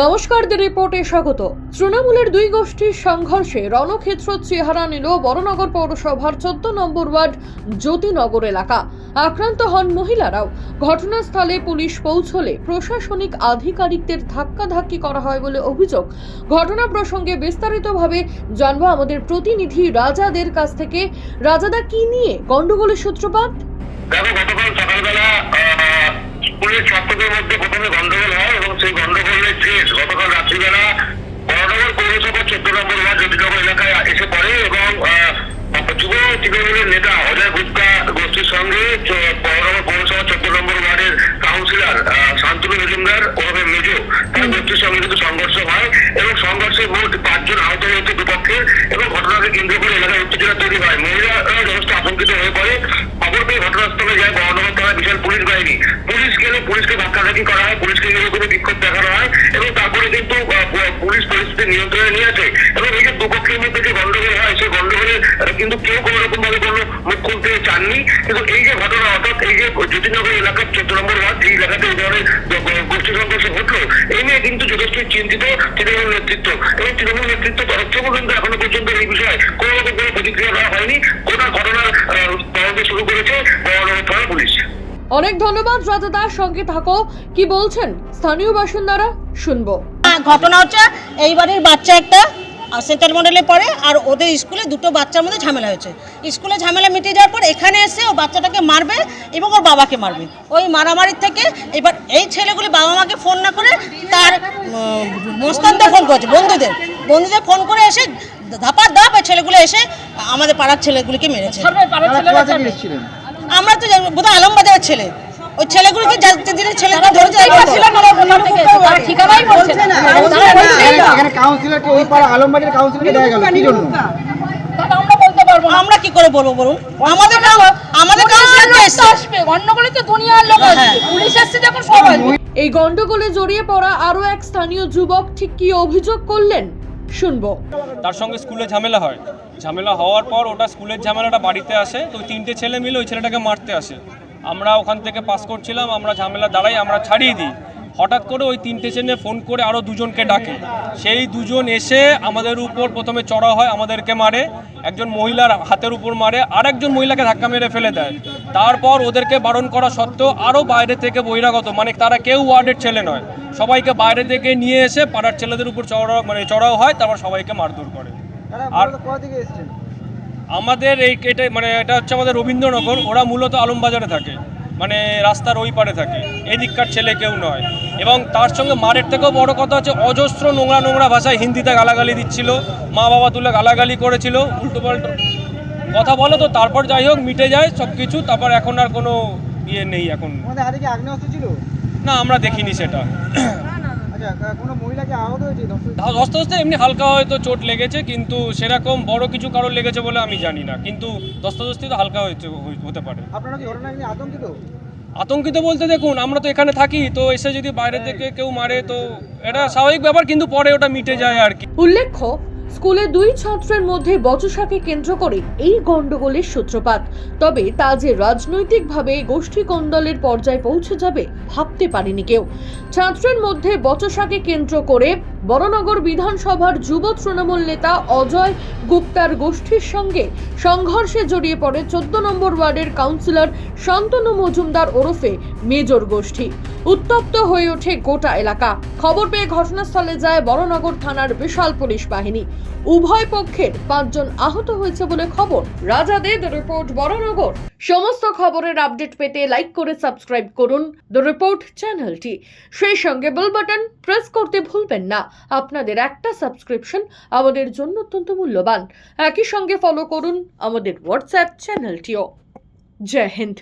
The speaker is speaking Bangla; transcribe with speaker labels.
Speaker 1: নমস্কার দি রিপোর্টে স্বাগত। তৃণমূলের দুই গোষ্ঠীর সংঘর্ষে রণক্ষেত্র চেহারা নিল বড়নগর পৌরসভার চোদ্দ নম্বর ওয়ার্ড জ্যোতিনগর এলাকা। আক্রান্ত হন মহিলারাও। ঘটনাস্থলে পুলিশ পৌঁছলে প্রশাসনিক আধিকারিকদের ধাক্কাধাক্কি করা হয় বলে অভিযোগ। ঘটনা প্রসঙ্গে বিস্তারিতভাবে জানব আমাদের প্রতিনিধি রাজাদের কাছ থেকে। রাজাদা, কি নিয়ে গন্ডগোলের সূত্রপাত?
Speaker 2: গতকাল সকালবেলা স্কুলের ছাত্রদের মধ্যে প্রথমে গন্ডগোল হয় এবং সেই গন্ডগোলের শেষ গতকাল রাত্রিবেলা বড়নগর পৌরসভা চোদ্দ নম্বর ওয়ার্ড জ্যোতিনগর এলাকায় এসে পড়ে এবং আহ, যুব তৃণমূলের নেতা অজয় গুপ্তা গোষ্ঠীর সঙ্গে পৌরসভা চোদ্দ নম্বর ওয়ার্ডের কাউন্সিলর শান্তনু মজুমদার ওভাবে মেজো। তার গোষ্ঠীর সঙ্গে কিন্তু সংঘর্ষ হয় এবং সংঘর্ষে মোট পাঁচজন আহত হয়েছে দুপক্ষের এবং ঘটনাকে কেন্দ্র করে এলাকায় উত্তেজনা তৈরি হয়। মহিলারা যথেষ্ট আতঙ্কিত হয়ে পড়ে। পেয়ে ঘটনাস্থলে যায় বহনগর থানার বিশাল পুলিশ বাহিনী। পুলিশ গেলে পুলিশকে ধাক্কাধাক্কি করা হয় পুলিশকে গেলে কোনো বিক্ষোভ দেখানো হয় এবং তারপরে কিন্তু পুলিশ পরিস্থিতি নিয়ন্ত্রণে নিয়ে আসে এবং এই যে দুপক্ষের মধ্যে যে গন্ডগোল হয় সেই গন্ডগোলে কিন্তু কেউ কোনো রকম ভাবে কোনো মুখ খুলতে চাননি। কিন্তু এই যে ঘটনা অর্থাৎ এই যে জ্যোতিনগর এলাকার চোদ্দ নম্বর ওয়ার্ড এই এলাকাতে এই ধরনের গোষ্ঠী সংঘর্ষ ঘটলো এই নিয়ে কিন্তু যথেষ্ট চিন্তিত তৃণমূল নেতৃত্ব। এবং তৃণমূল নেতৃত্ব তরফ থেকেও কিন্তু এখনও পর্যন্ত এই বিষয়ে কোনো রকম কোনো প্রতিক্রিয়া দেওয়া হয়নি। গোটা ঘটনার তদন্ত শুরু করেছে থানা পুলিশ।
Speaker 1: অনেক ধন্যবাদ রাজাদার সঙ্গে থাকো। কি বলছেন? স্থানীয় বাসিন্দারা শুনব।
Speaker 3: হ্যাঁ, ঘটনা হচ্ছে এই বাড়ির বাচ্চা একটা সেন্ট্রাল মডেলে পড়ে আর ওদের স্কুলে দুটো বাচ্চার মধ্যে ঝামেলা হয়েছে। স্কুলে ঝামেলা মিটে যাওয়ার পর এখানে এসে ও বাচ্চাটাকে মারবে এবং ওর বাবাকে মারবে। ওই মারামারির থেকে এবার এই ছেলেগুলি বাবা মাকে ফোন না করে তার মোস্তানদের ফোন করেছে বন্ধুদের। বন্ধুদের ফোন করে এসে ধাপার ধাপ এই ছেলেগুলো এসে আমাদের পাড়ার ছেলেগুলিকে মেরেছে। আমরা তো বোধহয় আলমবাজারের ছেলে। ওই ছেলেগুলিকে ছেলেকে ধরেছে না
Speaker 4: কাউন্সিলরকে ওই পাড়া আলমবাজারের কাউন্সিলরকে দেখা গেল কি জন্য?
Speaker 3: আমরা কি করে বলব বলুন? আমাদের আমাদের কাউন্সিলর
Speaker 5: গন্ডগোলে তো দুনিয়ার লোক আছে
Speaker 3: হ্যাঁ।
Speaker 5: পুলিশ যখন সবাই।
Speaker 1: এই গন্ডগোলে জড়িয়ে পড়া আরও এক স্থানীয় যুবক ঠিক কি অভিযোগ করলেন? শুনব।
Speaker 6: তার সঙ্গে স্কুলে ঝামেলা হয়। ঝামেলা হওয়ার পর ওটা স্কুলের ঝামেলাটা বাড়িতে আসে। তো তিনটে ছেলে মিলে ওই ছেলেটাকে মারতে আসে। আমরা ওখান থেকে পাস করছিলাম আমরা ঝামেলা দাঁড়াই আমরা ছাড়িয়ে দিই। হঠাৎ করে ওই তিনটে ছেলে ফোন করে আরও দুজনকে ডাকে। সেই দুজন এসে আমাদের উপর প্রথমে চড়া হয় আমাদেরকে মারে। একজন মহিলার হাতের উপর মারে আর একজন মহিলাকে ধাক্কা মেরে ফেলে দেয়। তারপর ওদেরকে বারণ করা সত্ত্বেও আরও বাইরে থেকে বহিরাগত মানে তারা কেউ ওয়ার্ডের ছেলে নয়। সবাইকে বাইরে থেকে নিয়ে এসে পাড়ার ছেলেদের উপর চড়া মানে চড়াও হয় তারপর সবাইকে মারধর করে। আর আমাদের এই এটা মানে এটা হচ্ছে আমাদের রবীন্দ্রনগর ওরা মূলত আলমবাজারে থাকে। মানে রাস্তার ওই পারে থাকে। এদিককার ছেলে কেউ নয়। এবং তার সঙ্গে মারের থেকেও বড় কথা হচ্ছে অজস্র নোংরা নোংরা ভাষায় হিন্দিতে গালাগালি দিচ্ছিল মা বাবা তুলে গালাগালি করেছিল উল্টো পাল্টো। কথা বলো তো তারপর যাই হোক মিটে যায় সব কিছু তারপর এখন আর কোনো ইয়ে নেই এখন। না আমরা দেখিনি সেটা।
Speaker 4: আচ্ছা কা- কোনো মহিলাকে আহত হয়েছে? দর্শক
Speaker 6: হস্তে হস্তে এমনি হালকা হয়তো চোট লেগেছে কিন্তু সেরকম বড় কিছু কারোর লেগেছে বলে আমি জানি না। কিন্তু দস্তাদস্তি তো হালকা হয়েছে হতে পারে।
Speaker 4: আপনারা কি ঘটনা আতঙ্কিত?
Speaker 6: আতঙ্কিত বলতে দেখুন আমরা তো এখানে থাকি তো এসে যদি বাইরে থেকে কেউ মারে তো এটা স্বাভাবিক ব্যাপার কিন্তু পরে ওটা মিটে যায় আর কি।
Speaker 1: উল্লেখ্য স্কুলে দুই ছাত্রের মধ্যে বচসাকে কেন্দ্র করে এই গন্ডগোলের সূত্রপাত। তবে তা যে রাজনৈতিকভাবে গোষ্ঠী কন্দলের পর্যায়ে পৌঁছে যাবে ভাবতে পারেনি কেউ। ছাত্রের মধ্যে বচসাকে কেন্দ্র করে বড়নগর বিধানসভার যুব তৃণমূল নেতা অজয় গুপ্তার গোষ্ঠীর সঙ্গে সংঘর্ষে জড়িয়ে পড়ে চোদ্দ নম্বর ওয়ার্ডের কাউন্সিলর শান্তনু মজুমদার ওরফে মেজর গোষ্ঠী। উত্তপ্ত হয়ে ওঠে গোটা এলাকা। খবর পেয়ে ঘটনাস্থলে যায় বড়নগর থানার বিশাল পুলিশ বাহিনী। উভয় পক্ষের পাঁচজন আহত হয়েছে বলে খবর। রাজাদের রিপোর্ট বড়নগর। সমস্ত খবরের আপডেট পেতে লাইক করে সাবস্ক্রাইব করুন। দ্য রিপোর্ট চ্যানেলটি। সেই সঙ্গে বেল বাটন প্রেস করতে ভুলবেন না। আপনাদের একটা সাবস্ক্রিপশন আমাদের জন্য অত্যন্ত মূল্যবান। একই সঙ্গে ফলো করুন আমাদের হোয়াটসঅ্যাপ চ্যানেলটিও জয় হিন্দ।